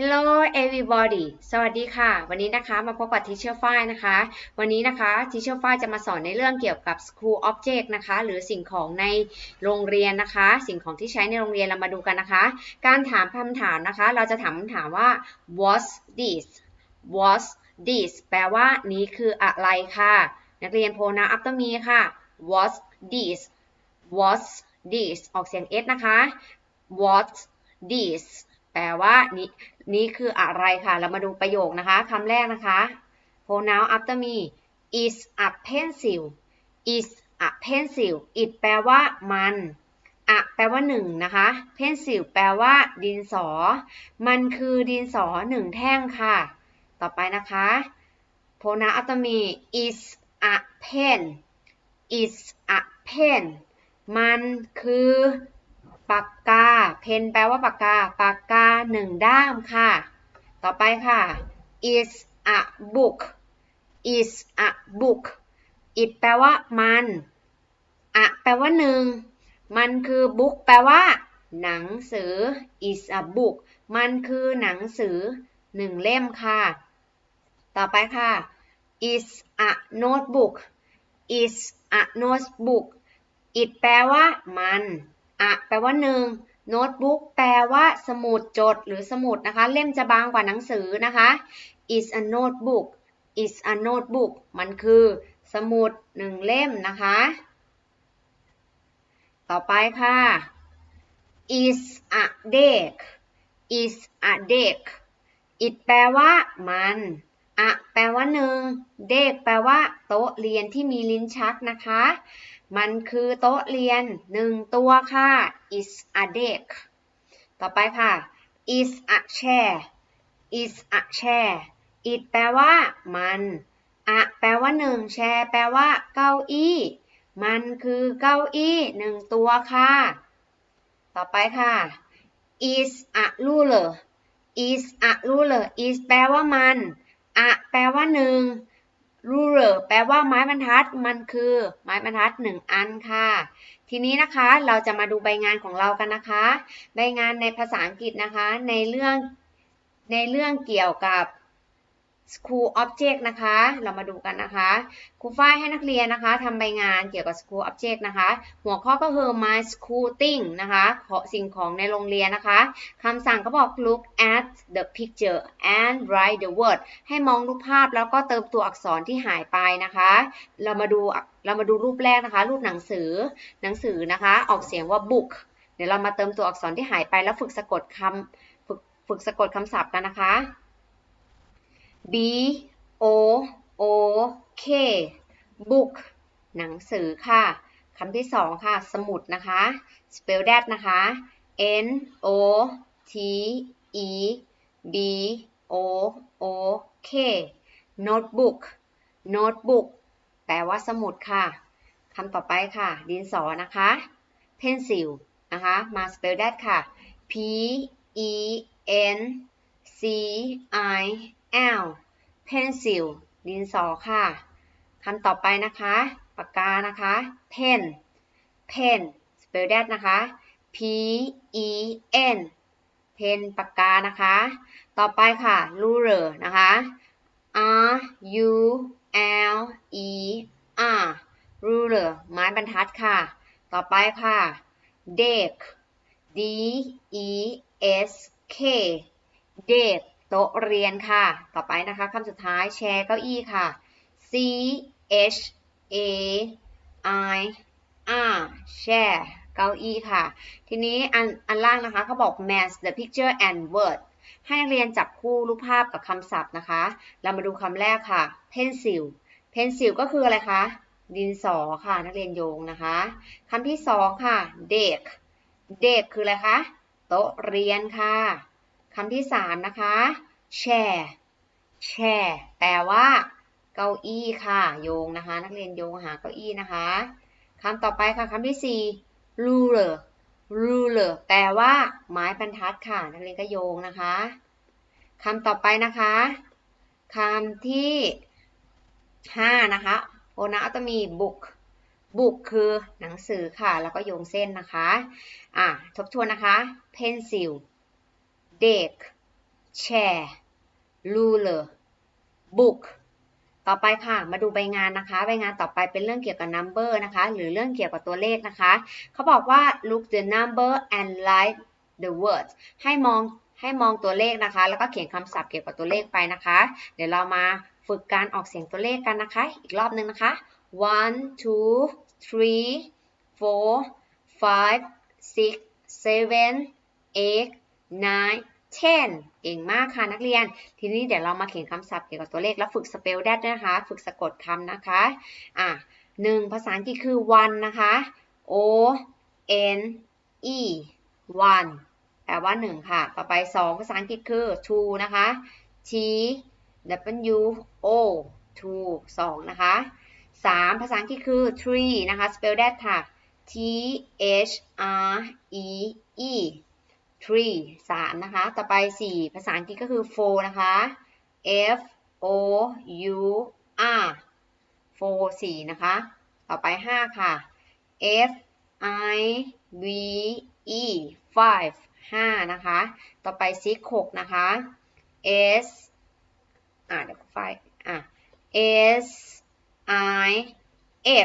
Hello everybody สวัสดีค่ะ วันนี้นะคะมาพบกับ Teacher ฝ้ายนะคะ วันนี้นะคะ Teacher ฝ้ายจะมาสอนในเรื่องเกี่ยวกับ School Object นะคะ หรือสิ่งของในโรงเรียนนะคะ สิ่งของที่ใช้ในโรงเรียนเรามาดูกันนะคะ การถามคำถามนะคะ เราจะถามคำถามว่า what's this what's this แปลว่านี้คืออะไรค่ะ นักเรียนโพนา after me ค่ะ what's this what's this ออกเสียง s นะคะ what's this แปลว่านี้ นี่คืออะไรค่ะ เรามาดูประโยคนะคะคำแรกนะคะ pronoun after me is a pencil is a pencil it แปลว่ามัน a แปลว่าหนึ่งนะคะ pencil แปลว่า ดินสอ มันคือดินสอหนึ่งแท่งค่ะ ต่อไปนะคะ pronoun after me is a pen is a pen มันคือ ปากกา เพนแปลว่าปากกา ปากกาหนึ่งด้ามค่ะ ต่อไปค่ะ is a book is a book it แปลว่ามัน a แปลว่าหนึ่ง มันคือ book แปลว่า หนังสือ is a book มันคือหนังสือหนึ่งเล่มค่ะ ต่อไปค่ะ is a notebook is a notebook it แปลว่ามัน อะแปลว่าหนึ่งโน้ตบุ๊กแปลว่าสมุดจดหรือสมุดนะคะ เล่มจะบางกว่าหนังสือนะคะ is a notebook is a notebook มันคือสมุดหนึ่งเล่มนะคะ ต่อไปค่ะ is a desk is a desk it แปลว่ามัน อะแปลว่าหนึ่งเด็กแปลว่า โต๊ะเรียนที่มีลิ้นชักนะคะ มันคือโต๊ะเรียนหนึ่งตัวค่ะ is a desk ต่อไปค่ะ is a chair is a chair it แปลว่า มันอะแปลว่าหนึ่งแชร์แปลว่า เก้าอี้ มันคือเก้าอี้หนึ่งตัวค่ะ ต่อไปค่ะ is a ruler is a ruler is แปลว่ามัน อะแปลว่าหนึ่ง ruler แปลว่าไม้บรรทัดมันคือ ไม้บรรทัดหนึ่งอันค่ะ ทีนี้นะคะเราจะมาดูใบงานของเรากันนะคะ ใบงานในภาษาอังกฤษนะคะ ในเรื่องในเรื่องเกี่ยวกับ school object นะคะ เรามาดูกันนะคะครูฝ้ายให้นักเรียนนะคะทำใบงานเกี่ยวกับ school object นะคะ หัวข้อก็คือ my school thing นะคะขอสิ่งของในโรงเรียนนะคะคำสั่งก็บอก look at the picture and write the word ให้มองรูปภาพแล้วก็เติมตัวอักษรที่หายไปนะคะ เรามาดูเรามาดูรูปแรกนะคะ รูปหนังสือหนังสือนะคะ ออกเสียงว่า book เดี๋ยวเรามาเติมตัวอักษรที่หายไปแล้วฝึกสะกดคำฝึกฝึกสะกดคำศัพท์กันนะคะ B O O K book หนังสือค่ะคำที่สองค่ะ สมุดนะคะ spell that นะคะ N O T E B O O K notebook notebook แปลว่าสมุดค่ะคำต่อไปค่ะ ดินสอนะคะ pencil นะคะ มา spell that ค่ะ P E N C I L pencil ดินสอค่ะคำต่อไปนะคะปากกานะคะ pen pen spell that นะคะ P E N pen ปากกานะคะ ต่อไปค่ะ ruler นะคะ R U L E R ruler ไม้บรรทัดค่ะ ต่อไปค่ะ desk D E S K desk โต๊ะเรียนค่ะ ต่อไปนะคะคำสุดท้ายแชร์เก้าอี้ค่ะ C H A I R share เก้าอี้ค่ะ ทีนี้อันอันล่างนะคะเขาบอก match the picture and word ให้นักเรียนจับคู่รูปภาพกับคำศัพท์นะคะ เรามาดูคำแรกค่ะ pencil pencil ก็คืออะไรคะ ดินสอค่ะนักเรียนโยงนะคะคำที่สองค่ะ desk desk คืออะไรคะ โต๊ะเรียนค่ะคำที่สามนะคะ chair chair แปลว่า เก้าอี้ค่ะ โยงนะคะ นักเรียนโยงหาเก้าอี้นะคะคำต่อไปค่ะคำที่สี่ ruler ruler แปลว่า ไม้บรรทัดค่ะ นักเรียนก็โยงนะคะคำต่อไปนะคะคำที่ห้านะคะโอนาอัตมี book book คือหนังสือค่ะ แล้วก็โยงเส้นนะคะ อะ ทบทวนนะคะ pencil desk chair ruler book ต่อไปค่ะมาดูใบงานนะคะ ใบงานต่อไปเป็นเรื่องเกี่ยวกับ number นะคะ หรือเรื่องเกี่ยวกับตัวเลขนะคะ เขาบอกว่า look the number and write the words ให้มองให้มองตัวเลขนะคะ แล้วก็เขียนคำศัพท์เกี่ยวกับตัวเลขไปนะคะ เดี๋ยวเรามาฝึกการออกเสียงตัวเลขกันนะคะ อีกรอบหนึ่งนะคะ one two three four five six seven eight nine ten เก่งมากค่ะนักเรียน ทีนี้เดี๋ยวเรามาเขียนคำศัพท์เกี่ยวกับตัวเลขแล้วฝึก spell that ด้นะคะ ฝึกสะกดคำนะคะ อะหนึ่งภาษาอังกฤษคือ one นะคะ o n e one แปลว่าหนึ่งค่ะ ต่อไปสองภาษาอังกฤษคือ two นะคะ t w o two สองนะคะสามภาษาอังกฤษคือ three นะคะ spell that ค่ะ t h r e e three สามนะคะ ต่อไปสี่ภาษาอังกฤษก็คือ four นะคะ f o u r four สี่นะคะ ต่อไปห้าค่ะ f i v e five ห้านะคะ ต่อไป six หกนะคะ s อ่าเดี๋ยวไฟอะ s i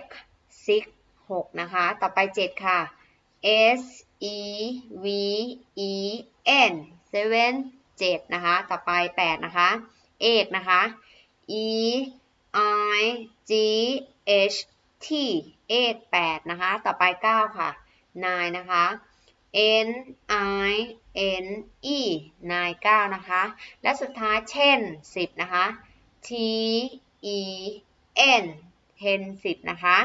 x six หกนะคะ ต่อไปเจ็ดค่ะ s e v e n seven เจ็ดนะคะ ต่อไปแปดนะคะเอกนะคะ e i g h t เอกแปดนะคะ ต่อไปเก้าค่ะ nine นะคะ n i n e nine เก้านะคะ และสุดท้ายเช่นสิบนะคะ t e n ten สิบนะคะ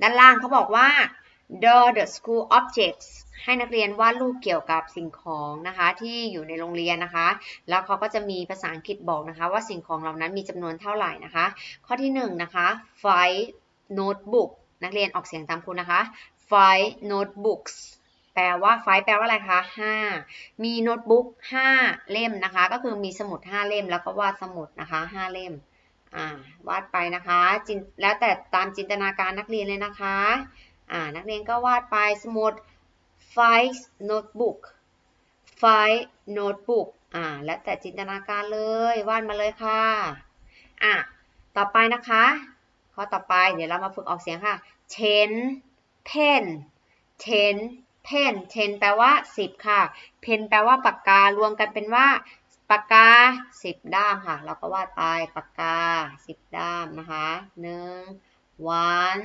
ด้านล่างเขาบอกว่า draw the school objects ให้นักเรียนวาดรูปเกี่ยวกับสิ่งของนะคะที่อยู่ในโรงเรียนนะคะ แล้วเขาก็จะมีภาษาอังกฤษบอกนะคะ ว่าสิ่งของเหล่านั้นมีจำนวนเท่าไหร่นะคะ ข้อที่1นงนะคะ five notebook นักเรียนออกเสียงตามคุณนะคะ five notebooks แปลว่า five แปลว่าอะไรคะ 5 มีโน้ตบุ๊ก5 เล่มนะคะ ก็คือมีสมุด 5 เล่ม แล้วก็วาดสมุดนะคะ 5 เล่ม อ่า วาดไปนะคะจินแล้วแต่ตามจินตนาการนักเรียนเลยนะคะ อ่านักเรียนก็วาดไปสมุด five notebook five notebook อ่าแล้วแต่จินตนาการเลยวาดมาเลยค่ะอะต่อไปนะคะข้อต่อไปเดี๋ยวเรามาฝึกออกเสียงค่ะ ten pen ten pen ten แปลว่า 10 ค่ะ pen แปลว่าปากการวมกันเป็นว่าปากกา 10 ด้ามค่ะ เราก็วาดไปปากกา 10 ด้ามนะคะหนึ่ง one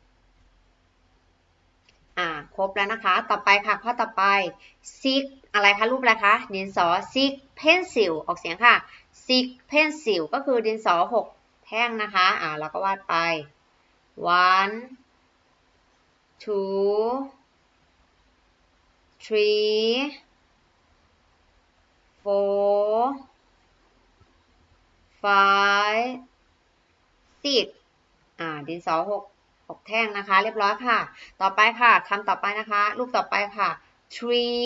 อ่าครบแล้วนะคะ ต่อไปค่ะข้อต่อไป six อะไรคะรูปอะไรคะดินสอ six pencil ออกเสียงค่ะ six pencil ก็คือดินสอหกแท่งนะคะอ่าเราก็วาดไป one two three four five six อ่าดินสอหก กแท่งนะคะ เรียบร้อยค่ะ ต่อไปค่ะคำต่อไปนะคะ รูปต่อไปค่ะ tree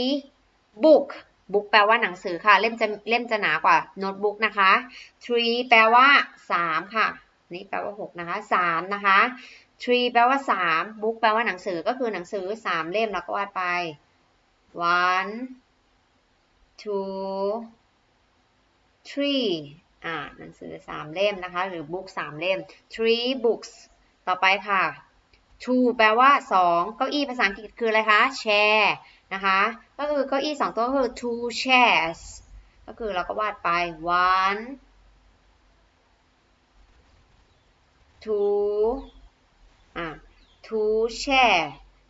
book book แปลว่าหนังสือค่ะ เล่มจะเล่มจะหนากว่าโน้ตบุ๊กนะคะ tree แปลว่าสามค่ะ นี่แปลว่าหกนะคะสามนะคะ tree แปลว่าสาม book แปลว่าหนังสือก็คือหนังสือสามเล่มแล้วก็วาดไป one two three อ่าหนังสือสามเล่มนะคะ หรือ book สามเล่ม three books ต่อไปค่ะ two แปลว่าสองเก้าอี้ภาษาอังกฤษคืออะไรคะ chair นะคะ ก็คือเก้าอี้สองตัวก็คือ two chairs ก็คือเราก็วาดไป one two อะ two chair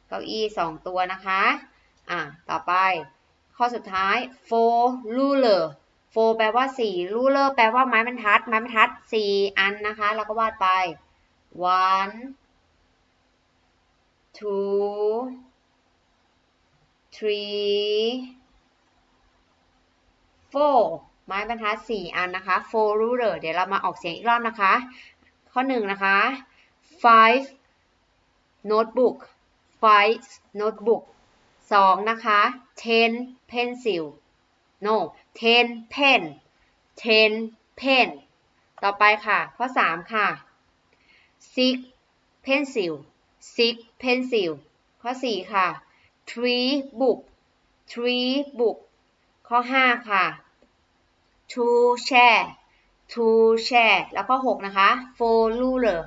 เก้าอี้สองตัวนะคะ อะ ต่อไป ข้อสุดท้าย four ruler four แปลว่าสี่ ruler แปลว่าไม้บรรทัด ไม้บรรทัดสี่อันนะคะเราก็วาดไป one two three four ไม้บรรทัดสี่อันนะคะ four ruler เดี๋ยวเรามาออกเสียงอีกรอบนะคะ ข้อหนึ่งนะคะ five notebook five notebook สองนะคะ ten pencil no ten pen ten pen ต่อไปค่ะ ข้อ3ค่ะ six pencil six pencil ข้อ 4 ค่ะ three book three book ข้อ 5 ค่ะ two chair two chair แล้วก็6นะคะ four ruler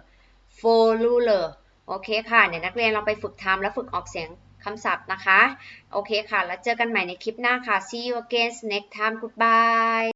four ruler โอเคค่ะ เดี๋ยวนักเรียนเราไปฝึกทำและฝึกออกเสียงคำศัพท์นะคะ โอเคค่ะ แล้วเจอกันใหม่ในคลิปหน้าค่ะ see you again next time goodbye